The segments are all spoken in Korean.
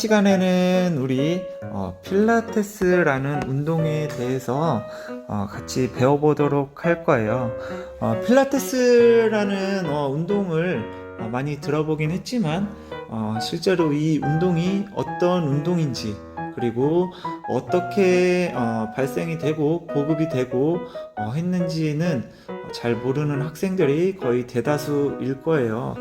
시간에는 우리 어, 필라테스라는 운동에 대해서 어, 같이 배워보도록 할 거예요. 어, 필라테스라는 어, 운동을 어, 많이 들어보긴 했지만 어, 실제로 이 운동이 어떤 운동인지 그리고 어떻게 어, 발생이 되고 보급이 되고 어, 했는지는 잘 모르는 학생들이 거의 대다수일 거예요.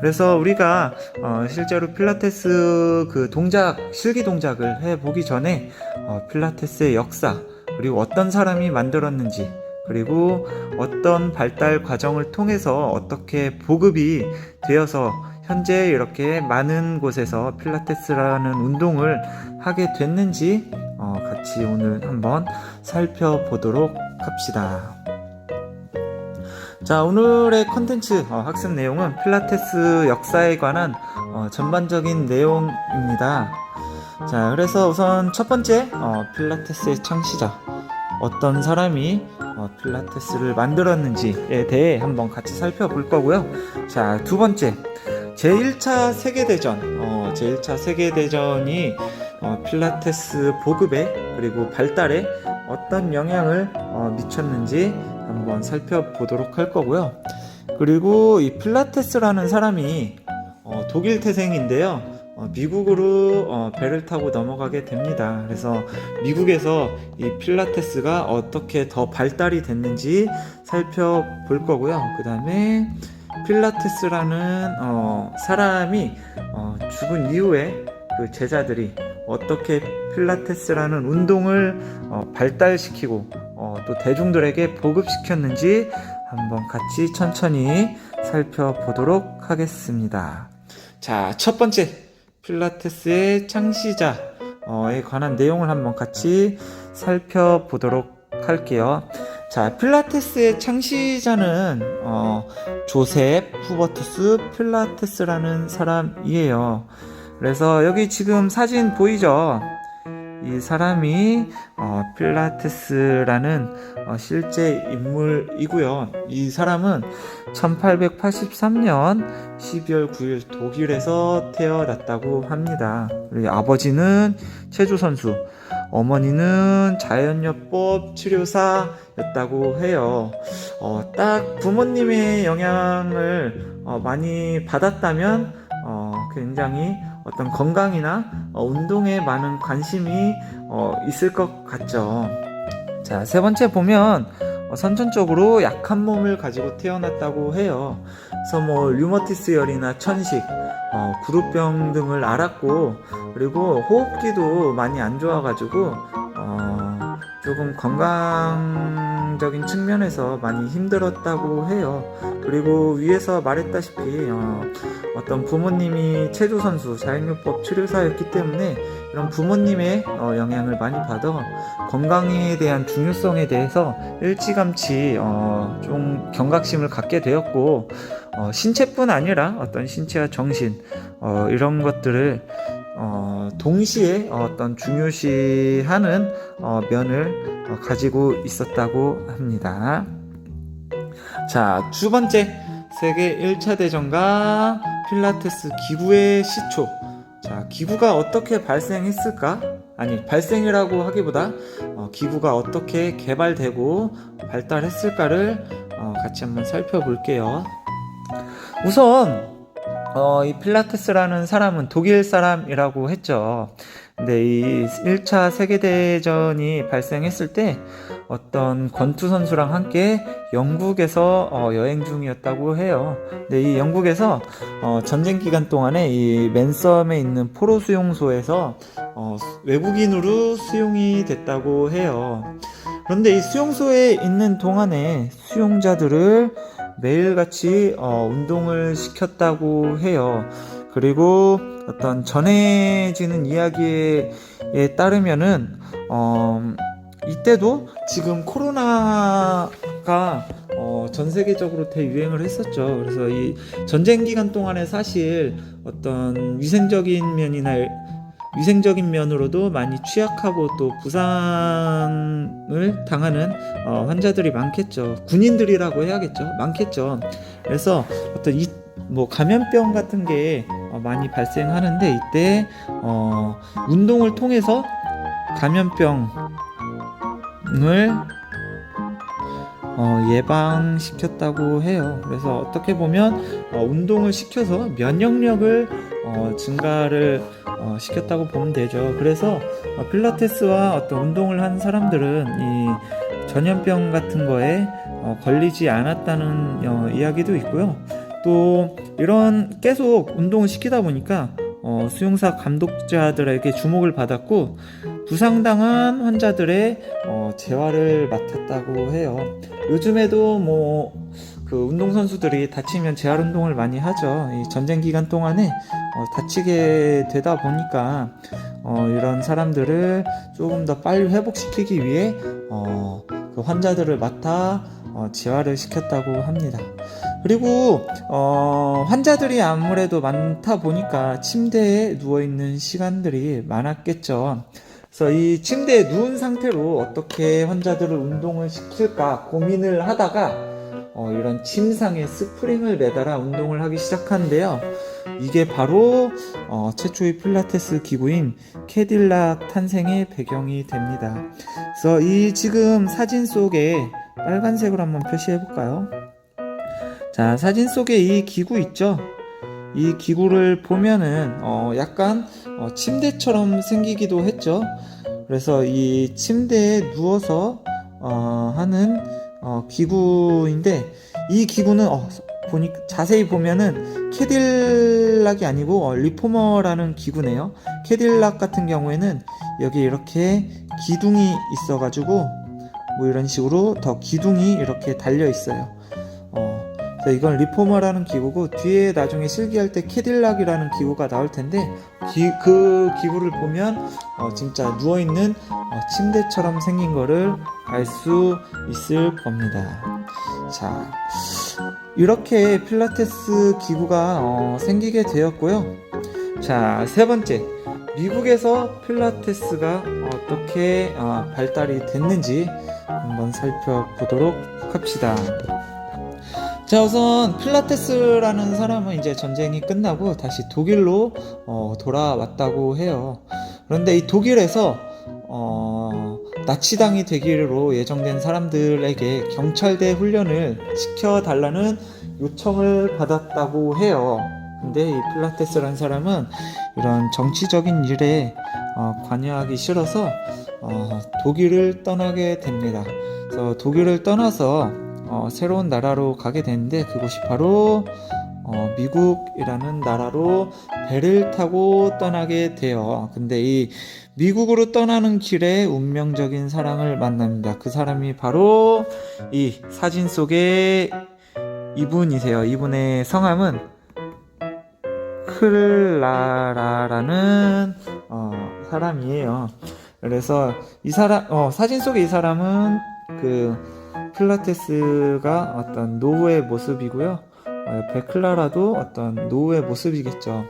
그래서 우리가 어, 실제로 필라테스 그 동작 실기 동작을 해 보기 전에 어, 필라테스의 역사 그리고 어떤 사람이 만들었는지 그리고 어떤 발달 과정을 통해서 어떻게 보급이 되어서 현재 이렇게 많은 곳에서 필라테스라는 운동을 하게 됐는지 어, 같이 오늘 한번 살펴보도록 합시다. 자, 오늘의 컨텐츠 어, 학습 내용은 필라테스 역사에 관한 어, 전반적인 내용입니다. 자, 그래서 우선 첫 번째 어, 필라테스의 창시자 어떤 사람이 어, 필라테스를 만들었는지에 대해 한번 같이 살펴볼 거고요. 자, 두 번째 제1차 세계대전 어, 제1차 세계대전이 어, 필라테스 보급에 그리고 발달에 어떤 영향을 어, 미쳤는지 한번 살펴보도록 할 거고요. 그리고 이 필라테스라는 사람이 어, 독일 태생인데요. 어, 미국으로 어, 배를 타고 넘어가게 됩니다. 그래서 미국에서 이 필라테스가 어떻게 더 발달이 됐는지 살펴볼 거고요. 그 다음에 필라테스라는 어, 사람이 어, 죽은 이후에 그 제자들이 어떻게 필라테스라는 운동을 어, 발달시키고 어, 또 대중들에게 보급시켰는지 한번 같이 천천히 살펴보도록 하겠습니다. 자, 첫 번째 필라테스의 창시자에 관한 내용을 한번 같이 살펴보도록 할게요. 자, 필라테스의 창시자는 어, 조셉 후버투스 필라테스라는 사람이에요. 그래서 여기 지금 사진 보이죠? 이 사람이 어, 필라테스라는 어, 실제 인물이고요. 이 사람은 1883년 12월 9일 독일에서 태어났다고 합니다. 그리고 아버지는 체조 선수, 어머니는 자연요법 치료사였다고 해요. 어, 딱 부모님의 영향을 어, 많이 받았다면 어, 굉장히 어떤 건강이나 어, 운동에 많은 관심이 어, 있을 것 같죠. 자, 세 번째 보면 어, 선천적으로 약한 몸을 가지고 태어났다고 해요. 그래서 뭐 류머티스 열이나 천식, 어, 구루병 등을 앓았고 그리고 호흡기도 많이 안 좋아가지고 어, 조금 건강적인 측면에서 많이 힘들었다고 해요. 그리고 위에서 말했다시피 어, 어떤 부모님이 체조 선수, 자연요법 치료사였기 때문에 이런 부모님의 어, 영향을 많이 받아 건강에 대한 중요성에 대해서 일찌감치 어, 좀 경각심을 갖게 되었고 어, 신체뿐 아니라 어떤 신체와 정신 어, 이런 것들을 어, 동시에 어떤 중요시하는 어, 면을 어, 가지고 있었다고 합니다. 자, 두 번째 세계 1차 대전과 필라테스 기구의 시초. 자, 기구가 어떻게 발생했을까? 아니, 발생이라고 하기보다 어, 기구가 어떻게 개발되고 발달했을까를 어, 같이 한번 살펴볼게요. 우선 어, 이 필라테스라는 사람은 독일 사람이라고 했죠. 근데 이 1차 세계대전이 발생했을 때 어떤 권투 선수랑 함께 영국에서 어, 여행 중이었다고 해요. 근데 이 영국에서 어, 전쟁 기간 동안에 이 맨섬에 있는 포로 수용소에서 어, 외국인으로 수용이 됐다고 해요. 그런데 이 수용소에 있는 동안에 수용자들을 매일같이 어, 운동을 시켰다고 해요. 그리고 어떤 전해지는 이야기에 따르면은 어, 이때도 지금 코로나가 어, 전 세계적으로 대유행을 했었죠. 그래서 이 전쟁 기간 동안에 사실 어떤 위생적인 면이나 위생적인 면으로도 많이 취약하고 또 부상을 당하는 어, 환자들이 많겠죠. 군인들이라고 해야겠죠. 많겠죠. 그래서 어떤 이 뭐 감염병 같은 게 어, 많이 발생하는데 이때 어, 운동을 통해서 감염병을 어, 예방시켰다고 해요. 그래서 어떻게 보면 어, 운동을 시켜서 면역력을 어, 증가를 어, 시켰다고 보면 되죠. 그래서 어, 필라테스와 어떤 운동을 한 사람들은 이 전염병 같은 거에 어, 걸리지 않았다는 어, 이야기도 있고요. 또 이런 계속 운동을 시키다 보니까 어, 수용사 감독자들에게 주목을 받았고 부상당한 환자들의 어, 재활을 맡았다고 해요. 요즘에도 뭐 그 운동 선수들이 다치면 재활 운동을 많이 하죠. 이 전쟁 기간 동안에 어, 다치게 되다 보니까 어, 이런 사람들을 조금 더 빨리 회복시키기 위해 어, 그 환자들을 맡아 어, 재활을 시켰다고 합니다. 그리고 어, 환자들이 아무래도 많다 보니까 침대에 누워 있는 시간들이 많았겠죠. 그래서 이 침대에 누운 상태로 어떻게 환자들을 운동을 시킬까 고민을 하다가 어, 이런 침상에 스프링을 매달아 운동을 하기 시작하는데요. 이게 바로 어, 최초의 필라테스 기구인 캐딜락 탄생의 배경이 됩니다. 그래서 이 지금 사진 속에 빨간색으로 한번 표시해 볼까요? 자, 사진 속에 이 기구 있죠? 이 기구를 보면은 어, 약간 어, 침대처럼 생기기도 했죠. 그래서 이 침대에 누워서 어, 하는 어, 기구인데 이 기구는 어, 보니 자세히 보면은 캐딜락이 아니고 어, 리포머라는 기구네요. 캐딜락 같은 경우에는 여기 이렇게 기둥이 있어가지고 뭐 이런 식으로 더 기둥이 이렇게 달려 있어요. 어, 그래서 이건 리포머라는 기구고 뒤에 나중에 실기할 때 캐딜락이라는 기구가 나올 텐데 기- 그 기구를 보면 어, 진짜 누워 있는 어, 침대처럼 생긴 거를 알 수 있을 겁니다. 자, 이렇게 필라테스 기구가 어, 생기게 되었고요. 자, 세 번째. 미국에서 필라테스가 어떻게 어, 발달이 됐는지 한번 살펴보도록 합시다. 자, 우선 필라테스라는 사람은 이제 전쟁이 끝나고 다시 독일로 어, 돌아왔다고 해요. 그런데 이 독일에서 어, 나치당이 되기로 예정된 사람들에게 경찰대 훈련을 시켜달라는 요청을 받았다고 해요. 근데 이 필라테스라는 사람은 이런 정치적인 일에 어, 관여하기 싫어서 어, 독일을 떠나게 됩니다. 그래서 독일을 떠나서 어, 새로운 나라로 가게 되는데 그곳이 바로 어, 미국이라는 나라로 배를 타고 떠나게 돼요. 근데 이 미국으로 떠나는 길에 운명적인 사랑을 만납니다. 그 사람이 바로 이 사진 속의 이분이세요. 이분의 성함은 클라라라는 어, 사람이에요. 그래서 이 사람 어, 사진 속의 이 사람은 그 필라테스가 어떤 노후의 모습이고요. 어, 옆에 클라라도 어떤 노후의 모습이겠죠.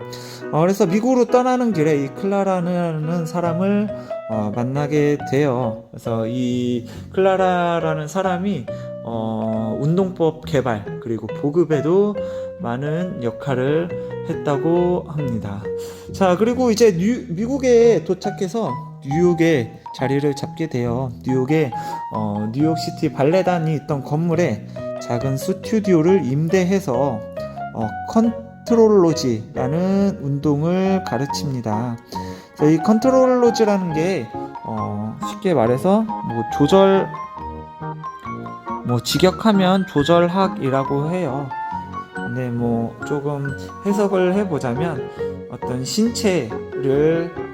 어, 그래서 미국으로 떠나는 길에 이 클라라는 사람을 어, 만나게 돼요. 그래서 이 클라라라는 사람이 어, 운동법 개발 그리고 보급에도 많은 역할을 했다고 합니다. 자, 그리고 이제 뉴- 미국에 도착해서 뉴욕에 자리를 잡게 돼요. 뉴욕에 어, 뉴욕시티 발레단이 있던 건물에 작은 스튜디오를 임대해서 어, 컨트롤로지라는 운동을 가르칩니다. 이 컨트롤로지라는 게 어, 쉽게 말해서 뭐 조절 뭐 직역하면 조절학이라고 해요. 근데 뭐 조금 해석을 해보자면 어떤 신체를 어,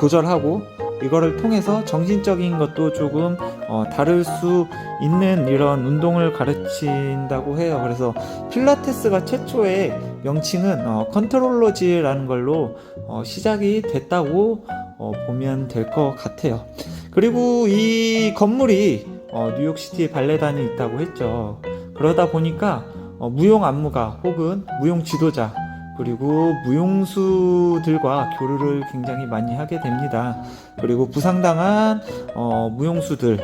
조절하고 이거를 통해서 정신적인 것도 조금 어, 다를 수 있는 이런 운동을 가르친다고 해요. 그래서 필라테스가 최초의 명칭은 어, 컨트롤러지라는 걸로 어, 시작이 됐다고 어, 보면 될 것 같아요. 그리고 이 건물이 어, 뉴욕시티에 발레단이 있다고 했죠. 그러다 보니까 어, 무용 안무가 혹은 무용 지도자 그리고 무용수들과 교류를 굉장히 많이 하게 됩니다. 그리고 부상당한 어, 무용수들의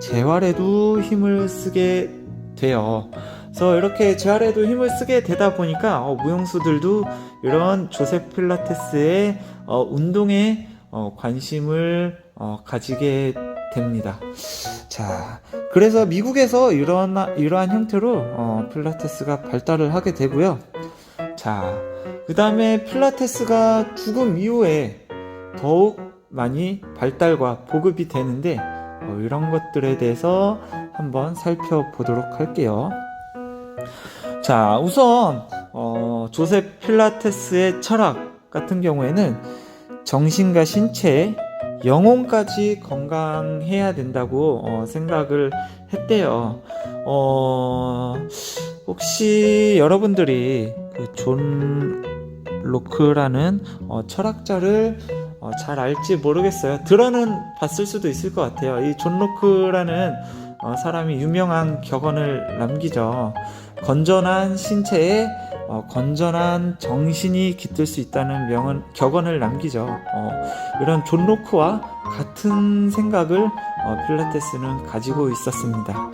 재활에도 힘을 쓰게 돼요. 그래서 이렇게 재활에도 힘을 쓰게 되다 보니까 어, 무용수들도 이런 조셉 필라테스의 어, 운동에 어, 관심을 어, 가지게 됩니다. 자, 그래서 미국에서 이런 이러한 형태로 어, 필라테스가 발달을 하게 되고요. 자, 그 다음에 필라테스가 죽음 이후에 더욱 많이 발달과 보급이 되는데 어, 이런 것들에 대해서 한번 살펴보도록 할게요. 자, 우선 어, 조셉 필라테스의 철학 같은 경우에는 정신과 신체, 영혼까지 건강해야 된다고 어, 생각을 했대요. 어, 혹시 여러분들이 그 존 로크라는 어, 철학자를 어, 잘 알지 모르겠어요. 들어는 봤을 수도 있을 것 같아요. 이 존 로크라는 어, 사람이 유명한 격언을 남기죠. 건전한 신체에 어, 건전한 정신이 깃들 수 있다는 명언, 격언을 남기죠. 어, 이런 존 로크와 같은 생각을 어, 필라테스는 가지고 있었습니다.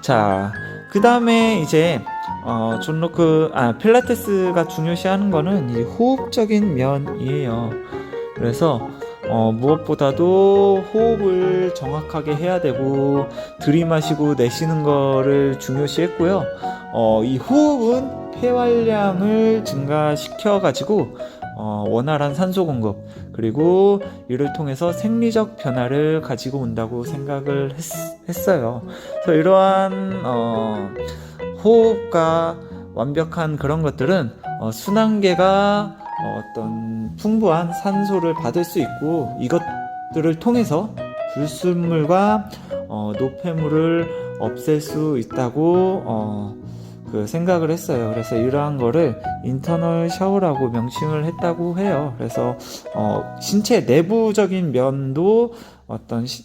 자, 그 다음에 이제 어, 존 로크, 아, 필라테스가 중요시하는 거는 이 호흡적인 면이에요. 그래서 어, 무엇보다도 호흡을 정확하게 해야 되고 들이마시고 내쉬는 거를 중요시했고요. 어, 이 호흡은 폐활량을 증가시켜 가지고 어, 원활한 산소 공급 그리고 이를 통해서 생리적 변화를 가지고 온다고 생각을 했, 어요. 그래서 이러한 어, 호흡과 완벽한 그런 것들은 어, 순환계가 어, 어떤 풍부한 산소를 받을 수 있고 이것들을 통해서 불순물과 어, 노폐물을 없앨 수 있다고 어, 그 생각을 했어요. 그래서 이러한 거를 인터널 샤워라고 명칭을 했다고 해요. 그래서 어, 신체 내부적인 면도 어떤 시-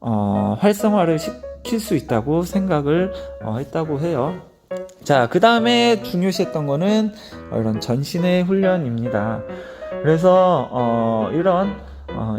어, 활성화를 시킬 수 있다고 생각을 어, 했다고 해요. 자, 그 다음에 중요시했던 거는 어, 이런 전신의 훈련입니다. 그래서 어, 이런 어,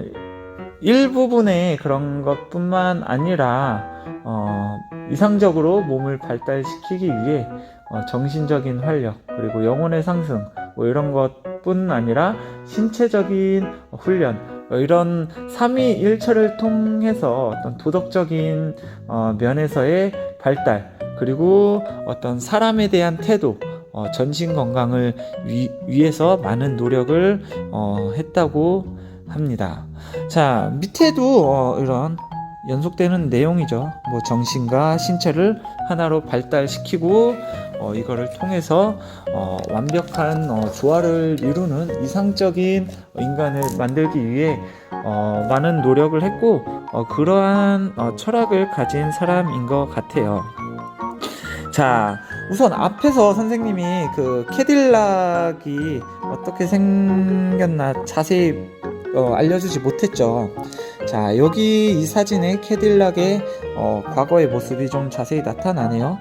일부분의 그런 것뿐만 아니라 어, 이상적으로 몸을 발달시키기 위해 어, 정신적인 활력 그리고 영혼의 상승 뭐 이런 것뿐 아니라 신체적인 훈련 어, 이런 삼위일체를 통해서 어떤 도덕적인 어, 면에서의 발달 그리고 어떤 사람에 대한 태도 어, 전신 건강을 위, 위해서 많은 노력을 어, 했다고 합니다. 자 밑에도 어, 이런 연속되는 내용이죠. 뭐 정신과 신체를 하나로 발달시키고 어, 이거를 통해서 어, 완벽한 어, 조화를 이루는 이상적인 인간을 만들기 위해 어, 많은 노력을 했고 어, 그러한 어, 철학을 가진 사람인 것 같아요. 자, 우선 앞에서 선생님이 그 캐딜락이 어떻게 생겼나 자세히 어, 알려주지 못했죠. 자, 여기 이 사진에 캐딜락의 어, 과거의 모습이 좀 자세히 나타나네요.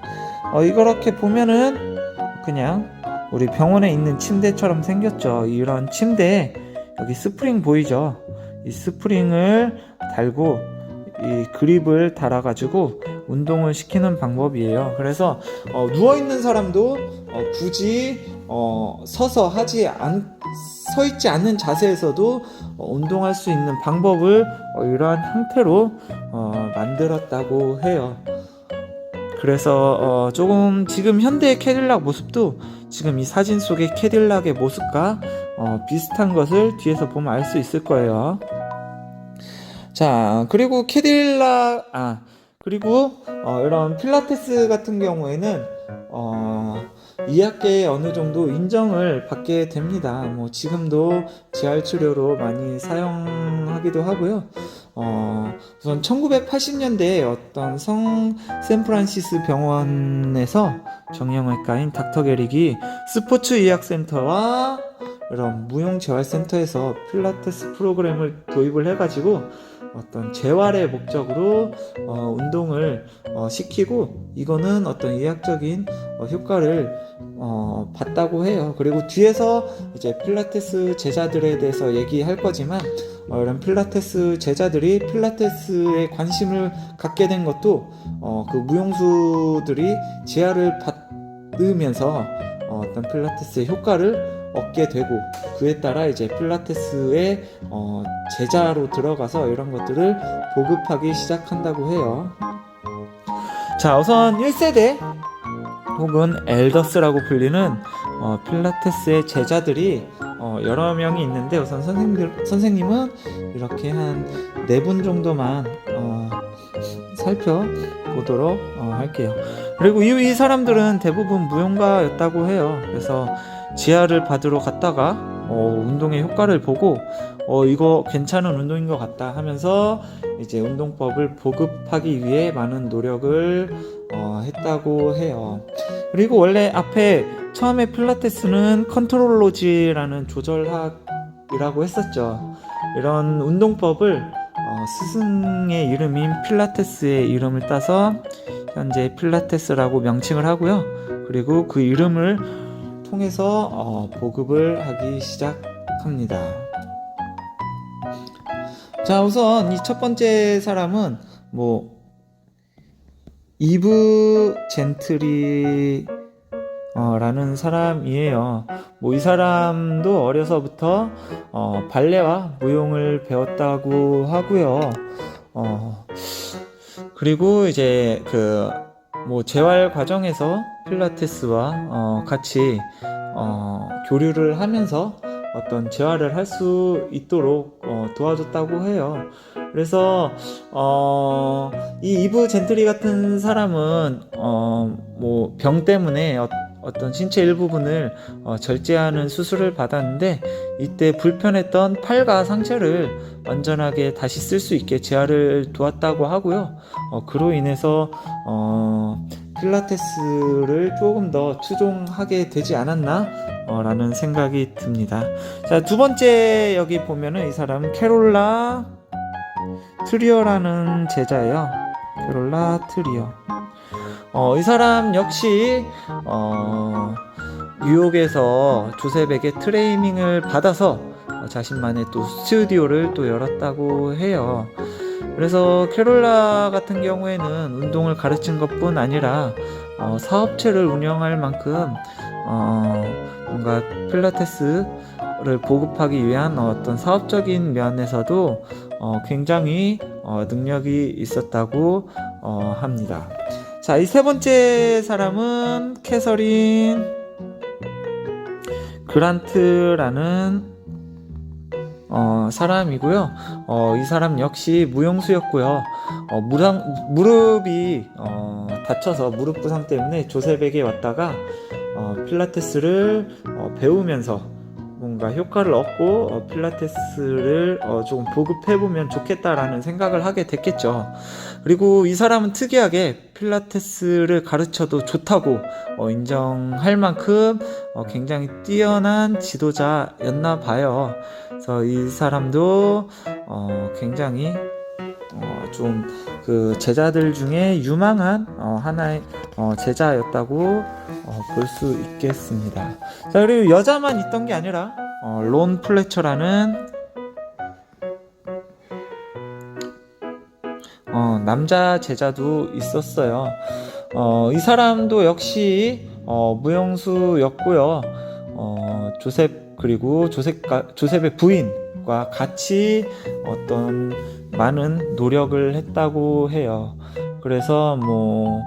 어, 이렇게 보면은 그냥 우리 병원에 있는 침대처럼 생겼죠. 이런 침대에 여기 스프링 보이죠? 이 스프링을 달고 이 그립을 달아 가지고 운동을 시키는 방법이에요. 그래서 어, 누워 있는 사람도 어, 굳이 어, 서서 하지 않, 서 있지 않는 자세에서도 어, 운동할 수 있는 방법을 어, 이러한 형태로 어, 만들었다고 해요. 그래서 어, 조금 지금 현대의 캐딜락 모습도 지금 이 사진 속의 캐딜락의 모습과 어, 비슷한 것을 뒤에서 보면 알 수 있을 거예요. 자, 그리고 캐딜락, 아, 그리고 어, 이런 필라테스 같은 경우에는 어, 의학계에 어느 정도 인정을 받게 됩니다. 뭐 지금도 재활 치료로 많이 사용하기도 하고요. 어, 우선 1980년대에 어떤 성 샌프란시스 병원에서 정형외과인 닥터 게릭이 스포츠 의학센터와 이런 무용 재활센터에서 필라테스 프로그램을 도입을 해가지고 어떤 재활의 목적으로 어, 운동을 어, 시키고 이거는 어떤 의학적인 어, 효과를 어, 봤다고 해요. 그리고 뒤에서 이제 필라테스 제자들에 대해서 얘기할 거지만 어, 이런 필라테스 제자들이 필라테스에 관심을 갖게 된 것도 어, 그 무용수들이 받 받으면서 어, 어떤 필라테스의 효과를 얻게 되고 그에 따라 이제 필라테스의 어, 제자로 들어가서 이런 것들을 보급하기 시작한다고 해요. 자, 우선 1세대 혹은 엘더스라고 불리는 어, 필라테스의 제자들이 어, 여러 명이 있는데 우선 선생님들, 선생님은 이렇게 한 네 분 정도만 어, 살펴보도록 어, 할게요. 그리고 이, 이 사람들은 대부분 무용가였다고 해요. 그래서 지하를 받으러 갔다가 어, 운동의 효과를 보고 어, 이거 괜찮은 운동인 것 같다 하면서 이제 운동법을 보급하기 위해 많은 노력을 어, 했다고 해요. 그리고 원래 앞에 처음에 필라테스는 컨트롤로지라는 조절학이라고 했었죠. 이런 운동법을 어, 스승의 이름인 필라테스의 이름을 따서 현재 필라테스라고 명칭을 하고요. 그리고 그 이름을 통해서 어, 보급을 하기 시작합니다. 자, 우선 이 첫 번째 사람은 뭐 이브 젠트리 어, 라는 사람이에요. 뭐 이 사람도 어려서부터 어, 발레와 무용을 배웠다고 하고요. 어, 그리고 이제 그 뭐 재활 과정에서 필라테스와 어, 같이 어, 교류를 하면서 어떤 재활을 할 수 있도록 어, 도와줬다고 해요. 그래서 어, 이 이브 젠트리 같은 사람은 어, 뭐 병 때문에 어, 어떤 신체 일부분을 어, 절제하는 수술을 받았는데 이때 불편했던 팔과 상체를 완전하게 다시 쓸 수 있게 재활을 도왔다고 하고요. 어, 그로 인해서 어, 필라테스를 조금 더 추종하게 되지 않았나 어, 라는 생각이 듭니다. 자, 두 번째 여기 보면은 이 사람 캐롤라 트리어라는 제자예요. 캐롤라 트리어. 어, 이 사람 역시 어, 뉴욕에서 조셉에게 트레이닝을 받아서 어, 자신만의 또 스튜디오를 또 열었다고 해요. 그래서 캐롤라 같은 경우에는 운동을 가르친 것뿐 아니라 어, 사업체를 운영할 만큼 어, 뭔가 필라테스를 보급하기 위한 어떤 사업적인 면에서도 어, 굉장히 어, 능력이 있었다고 어, 합니다. 자, 이 세 번째 사람은 캐서린 그란트라는 어, 사람이고요. 어, 이 사람 역시 무용수였고요. 어, 무랑, 무릎이 어, 다쳐서 무릎 부상 때문에 조셉에게 왔다가 어, 필라테스를 어, 배우면서 뭔가 효과를 얻고 어, 필라테스를 어, 조금 보급해보면 좋겠다라는 생각을 하게 됐겠죠. 그리고 이 사람은 특이하게 필라테스를 가르쳐도 좋다고 어, 인정할 만큼 어, 굉장히 뛰어난 지도자였나 봐요. 그래서 이 사람도 어, 굉장히 어, 좀 그 제자들 중에 유망한 어, 하나의 어, 제자였다고 어, 볼 수 있겠습니다. 자 그리고 여자만 있던 게 아니라 어, 론 플래처라는 어, 남자 제자도 있었어요. 어, 이 사람도 역시 어, 무용수였고요. 어, 조셉 그리고 조셉과 조셉의 부인과 같이 어떤 많은 노력을 했다고 해요. 그래서 뭐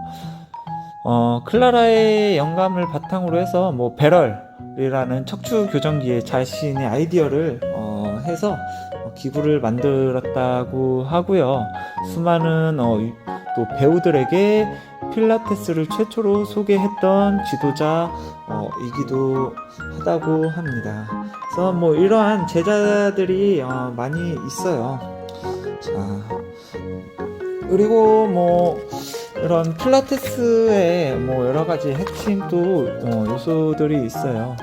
어, 클라라의 영감을 바탕으로 해서 뭐 배럴이라는 척추 교정기에 자신의 아이디어를 어, 해서 어, 기구를 만들었다고 하고요. 수많은 어, 이- 또 배우들에게 필라테스를 최초로 소개했던 지도자이기도 하다고 합니다. 그래서 뭐 이러한 제자들이 어, 많이 있어요. 자 그리고 뭐 이런 필라테스에 뭐 여러 가지 핵심 또 어, 요소들이 있어요.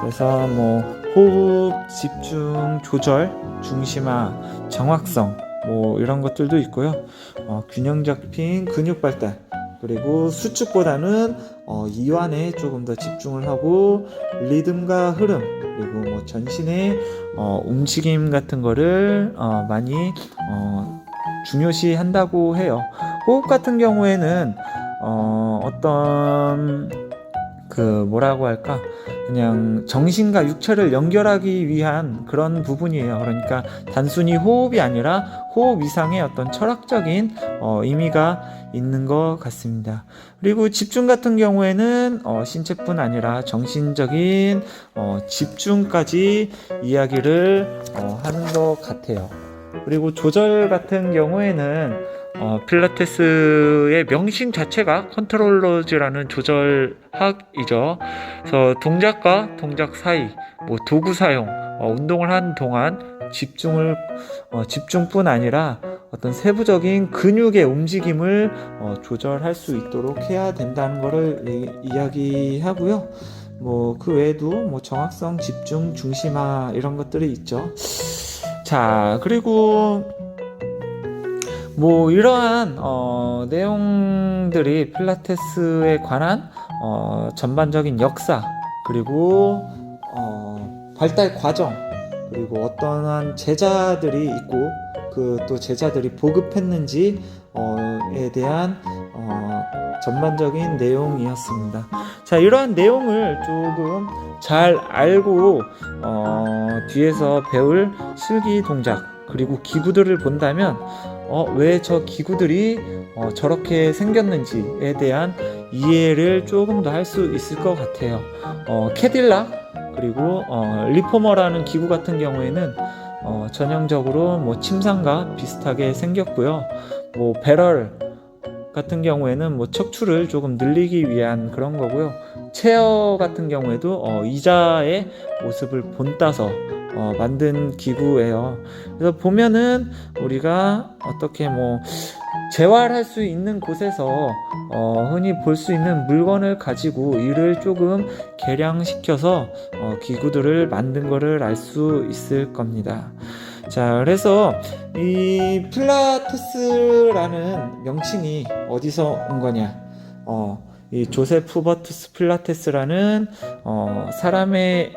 그래서 뭐 호흡, 집중, 조절, 중심화, 정확성 뭐 이런 것들도 있고요. 어, 균형 잡힌 근육 발달 그리고 수축보다는 어, 이완에 조금 더 집중을 하고 리듬과 흐름 그리고 뭐 전신의 어, 움직임 같은 거를 어, 많이 어, 중요시 한다고 해요. 호흡 같은 경우에는 어, 어떤 그 뭐라고 할까 그냥 정신과 육체를 연결하기 위한 그런 부분이에요. 그러니까 단순히 호흡이 아니라 호흡 이상의 어떤 철학적인 어, 의미가 있는 것 같습니다. 그리고 집중 같은 경우에는 어, 신체뿐 아니라 정신적인 어, 집중까지 이야기를 어, 하는 것 같아요. 그리고 조절 같은 경우에는 어, 필라테스의 명칭 자체가 컨트롤러즈라는 조절학이죠. 그래서 동작과 동작 사이, 뭐 도구 사용, 어, 운동을 하는 동안 집중을 어, 집중뿐 아니라 어떤 세부적인 근육의 움직임을 어, 조절할 수 있도록 해야 된다는 것을 이, 이야기하고요. 뭐 그 외에도 뭐 정확성, 집중, 중심화 이런 것들이 있죠. 자 그리고 뭐 이러한 어, 내용들이 필라테스에 관한 어, 전반적인 역사 그리고 어, 발달 과정 그리고 어떠한 제자들이 있고 그 또 제자들이 보급했는지에 대한 어, 전반적인 내용이었습니다. 자 이러한 내용을 조금 잘 알고 어, 뒤에서 배울 실기 동작 그리고 기구들을 본다면 어, 왜 저 기구들이 어, 저렇게 생겼는지에 대한 이해를 조금 더 할 수 있을 것 같아요. 어, 캐딜락 그리고 어, 리포머라는 기구 같은 경우에는 어, 전형적으로 뭐 침상과 비슷하게 생겼고요. 뭐 배럴 같은 경우에는 뭐 척추를 조금 늘리기 위한 그런 거고요. 체어 같은 경우에도 어, 의자의 모습을 본따서 어, 만든 기구예요. 그래서 보면은 우리가 어떻게 뭐 재활할 수 있는 곳에서 어, 흔히 볼 수 있는 물건을 가지고 이를 조금 개량시켜서 어, 기구들을 만든 거를 알수 있을 겁니다. 자, 그래서 이 필라테스라는 명칭이 어디서 온 거냐? 어, 이 조세프 버투스 필라테스라는 어, 사람의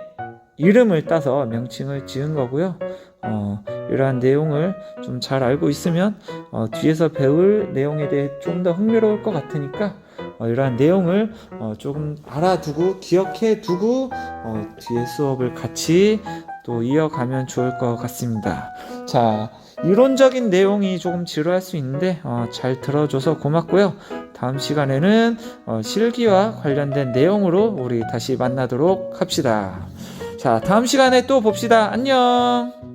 이름을 따서 명칭을 지은 거고요. 어, 이러한 내용을 좀 잘 알고 있으면 어, 뒤에서 배울 내용에 대해 좀 더 흥미로울 것 같으니까 어, 이러한 내용을 어, 조금 알아두고 기억해 두고 어, 뒤에 수업을 같이 또 이어가면 좋을 것 같습니다. 자, 이론적인 내용이 조금 지루할 수 있는데 어, 잘 들어줘서 고맙고요. 다음 시간에는 어, 실기와 관련된 내용으로 우리 다시 만나도록 합시다. 자, 다음 시간에 또 봅시다. 안녕!